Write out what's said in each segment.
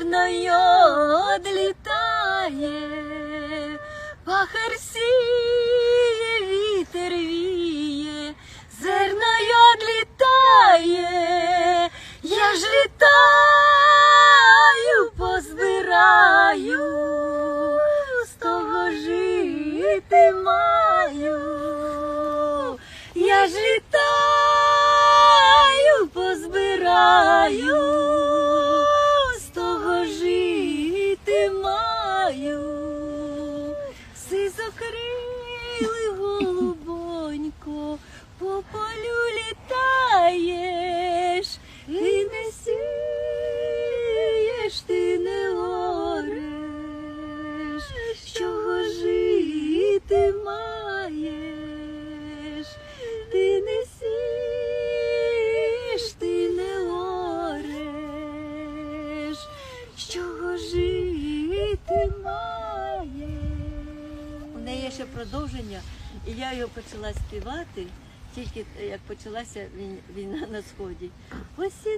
гарною одлітає, пахар вітер віє, зерною одлітає, я ж літаю. Сизокрили голубонько, по полю літаєш, і не сієш, ти не ореш, чого жити маєш, ти не сієш, ти не ореш, з ще продовження, і я його почала співати, тільки е, як почалася війна на сході. Посідали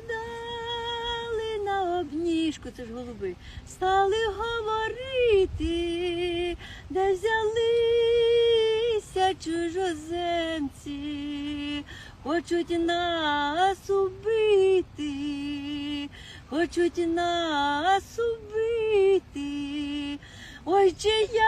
на обніжку, це ж голуби, стали говорити, де взялися чужоземці, хочуть нас убити, хочуть нас убити. Ой, чи я